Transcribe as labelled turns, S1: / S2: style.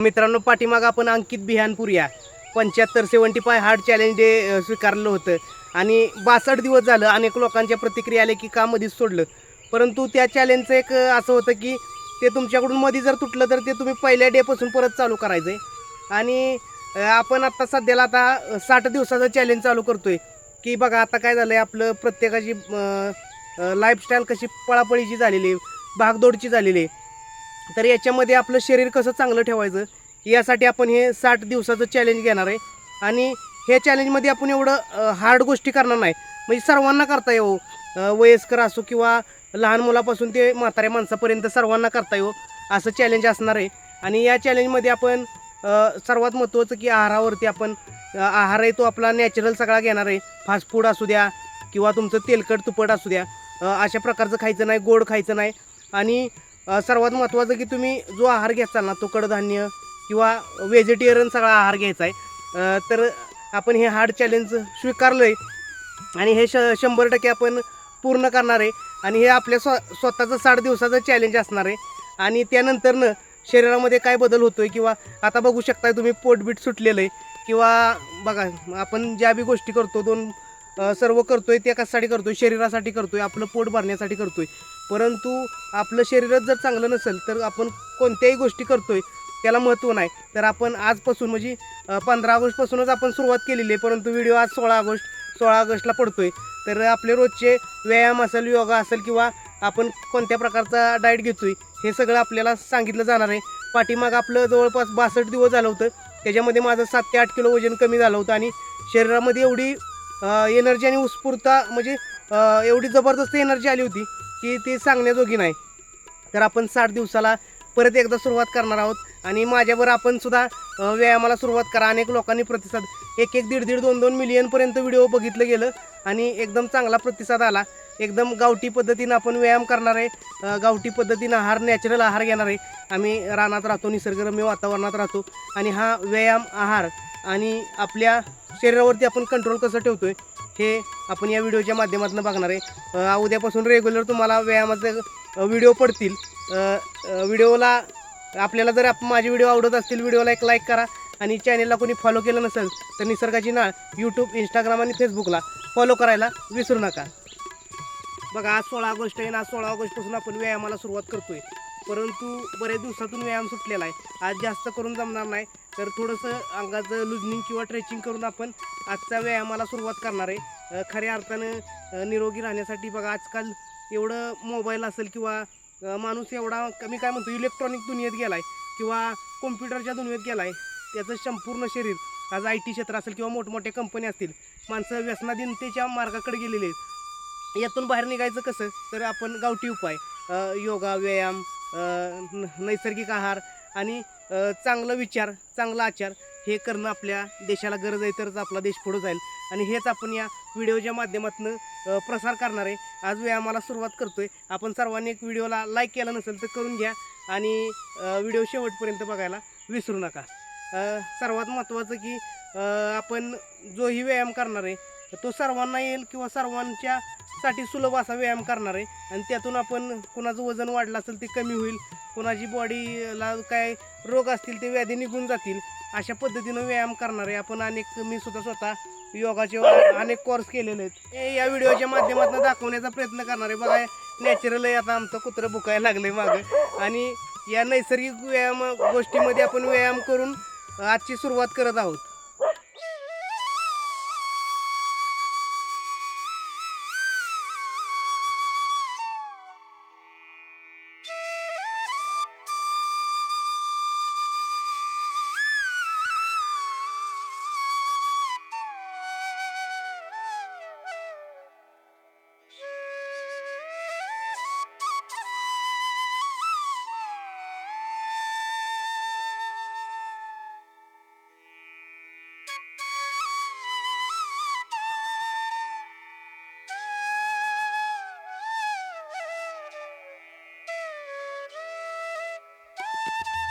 S1: मित्रांनो पाठीमाग आपण अंकित बिहानपूर या. पंच्याहत्तर seventy five hard challenge day स्वीकारलं होतं. आणि बासष्ट दिवस झालं अनेक लोकांच्या प्रतिक्रिया आल्या की का मध्येच सोडलं. परंतु त्या चॅलेंजचं एक असं होतं की ते तुमच्याकडून मध्ये जर तुटलं तर ते तुम्ही पहिल्या डेपासून परत चालू करायचं आहे आणि आपण आत्ता सध्याला आता साठ दिवसाचं चॅलेंज चालू करतोय. की बघा आता काय झालं आहे आपलं प्रत्येकाची लाईफस्टाईल कशी पळापळीची झालेली आहे भागदौडची झालेली आहे. तर याच्यामध्ये आपलं शरीर कसं चांगलं ठेवायचं यासाठी आपण हे साठ दिवसाचं चॅलेंज घेणार आहे. आणि हे चॅलेंजमध्ये आपण एवढं हार्ड गोष्टी करणार नाही. म्हणजे सर्वांना करता येऊ वयस्कर असो किंवा लहान मुलापासून ते म्हाताऱ्या माणसापर्यंत सर्वांना करता येऊ असं चॅलेंज असणार आहे. आणि या चॅलेंजमध्ये आपण सर्वात महत्त्वाचं की आहारावरती आपण आहार आहे तो आपला नॅचरल सगळा घेणार आहे. फास्ट फूड असू द्या किंवा तुमचं तेलकट तुपट असू द्या. अशा प्रकारचं खायचं नाही गोड खायचं नाही. आणि सर्वात महत्त्वाचं की तुम्ही जो आहार घ्याचाल ना तो कडधान्य किंवा व्हेजिटेरियन सगळा आहार घ्यायचा आहे. तर आपण हे हार्ड चॅलेंज स्वीकारलं आहे आणि हे श शंभर टक्के आपण पूर्ण करणार आहे. आणि हे आपल्या स्व स्वतःचं साठ दिवसाचं चॅलेंज असणार आहे. आणि त्यानंतरनं शरीरामध्ये काय बदल होतो आहे किंवा आता बघू शकताय तुम्ही पोटबीट सुटलेलं आहे किंवा बघा आपण ज्या बी गोष्टी करतो दोन अ, सर्व करतोय त्या कशासाठी करतोय शरीरासाठी करतोय आपलं पोट भरण्यासाठी करतोय. परंतु आपलं शरीरच जर चांगलं नसेल तर आपण कोणत्याही गोष्टी करतोय त्याला महत्त्व नाही. तर आपण आजपासून म्हणजे पंधरा ऑगस्टपासूनच आपण सुरुवात केलेली आहे परंतु व्हिडिओ आज सोळा ऑगस्ट सोळा ऑगस्टला पडतोय. तर आपले रोजचे व्यायाम असेल योगा असेल किंवा आपण कोणत्या प्रकारचा डाएट घेतोय हे सगळं आपल्याला सांगितलं जाणार आहे. पाठीमाग आपलं जवळपास बासष्ट दिवस झालं होतं. त्याच्यामध्ये माझं सात ते आठ किलो वजन कमी झालं होतं आणि शरीरामध्ये एवढी एनर्जी आणि उत्स्फूर्ता म्हणजे एवढी जबरदस्त एनर्जी आली होती की ती सांगण्याजोगी नाही. तर आपण साठ दिवसाला परत एकदा सुरुवात करणार आहोत आणि माझ्यावर आपण सुद्धा व्यायामाला सुरुवात करा. अनेक लोकांनी प्रतिसाद एक एक दीड दीड दोन दोन मिलियनपर्यंत व्हिडिओ बघितलं गेलं आणि एकदम चांगला प्रतिसाद आला. एकदम गावठी पद्धतीनं आपण व्यायाम करणार आहे. गावठी पद्धतीनं आहार नॅचरल आहार घेणार आहे. आम्ही रानात राहतो निसर्गरम्य वातावरणात राहतो आणि हा व्यायाम आहार आणि आपल्या शरीरावरती आपण कंट्रोल कसं ठेवतो आहे हे आपण या व्हिडिओच्या माध्यमातून बघणार आहे. उद्यापासून रेग्युलर तुम्हाला व्यायामाचे व्हिडिओ पडतील. व्हिडिओला आपल्याला जर आप माझे व्हिडिओ आवडत असतील व्हिडिओला एक लाईक करा आणि चॅनेलला कोणी फॉलो केलं नसेल तर निसर्गाची नाळ यूट्यूब इंस्टाग्राम आणि फेसबुकला फॉलो करायला विसरू नका. बघा आज सोळा ऑगस्ट आहे ना आज सोळा ऑगस्टपासून आपण व्यायामाला सुरुवात करतो आहे परंतु बरेच दिवसातून व्यायाम सुटलेला आहे. आज जास्त करून जमणार नाही. तर थोडंसं अंगाचं लुजनिंग किंवा ट्रेचिंग करून आपण आजच्या व्यायामाला सुरुवात करणार आहे. खऱ्या अर्थानं निरोगी राहण्यासाठी बघा आजकाल एवढं मोबाईल असेल किंवा माणूस एवढा मी काय म्हणतो इलेक्ट्रॉनिक दुनियेत गेला आहे किंवा कॉम्प्युटरच्या दुनियेत गेला आहे त्याचं संपूर्ण शरीर आज आय टी क्षेत्र असेल किंवा मोठमोठ्या कंपनी असतील माणसं व्यसनाधीनतेच्या मार्गाकडे गेलेले आहेत. यातून बाहेर निघायचं कसं? तर आपण गावठी उपाय योगा व्यायाम नैसर्गिक आहार आणि चांगलं विचार चांगला आचार हे करणं आपल्या देशाला गरज आहे तरच आपला देश पुढं जाईल. आणि हेच आपण या व्हिडिओच्या माध्यमातून प्रसार करणार आहे. आज व्यायामाला सुरुवात करतोय. आपण सर्वांनी एक व्हिडिओला लाईक केला नसेल तर करून घ्या. आणि व्हिडिओ शेवटपर्यंत बघायला विसरू नका. सर्वात महत्त्वाचं की आपण जोही व्यायाम करणार आहे तो सर्वांना येईल किंवा सर्वांच्या साठी सुलभ असा व्यायाम करणार आहे. आणि त्यातून आपण कुणाचं वजन वाढलं असेल ते कमी होईल. कुणाची बॉडीला काय रोग असतील ते व्याधी निघून जातील. अशा पद्धतीनं व्यायाम करणार आहे. आपण अनेक मी सुद्धा स्वतः योगाचे अनेक कोर्स केलेले आहेत. या व्हिडिओच्या माध्यमातून दाखवण्याचा प्रयत्न करणार आहे. बघा नॅचरल आहे. आता आमचं कुत्रं बुकायला लागलं आहे मागं. आणि या नैसर्गिक व्यायाम गोष्टीमध्ये आपण व्यायाम करून आजची सुरुवात करत आहोत. Thank you.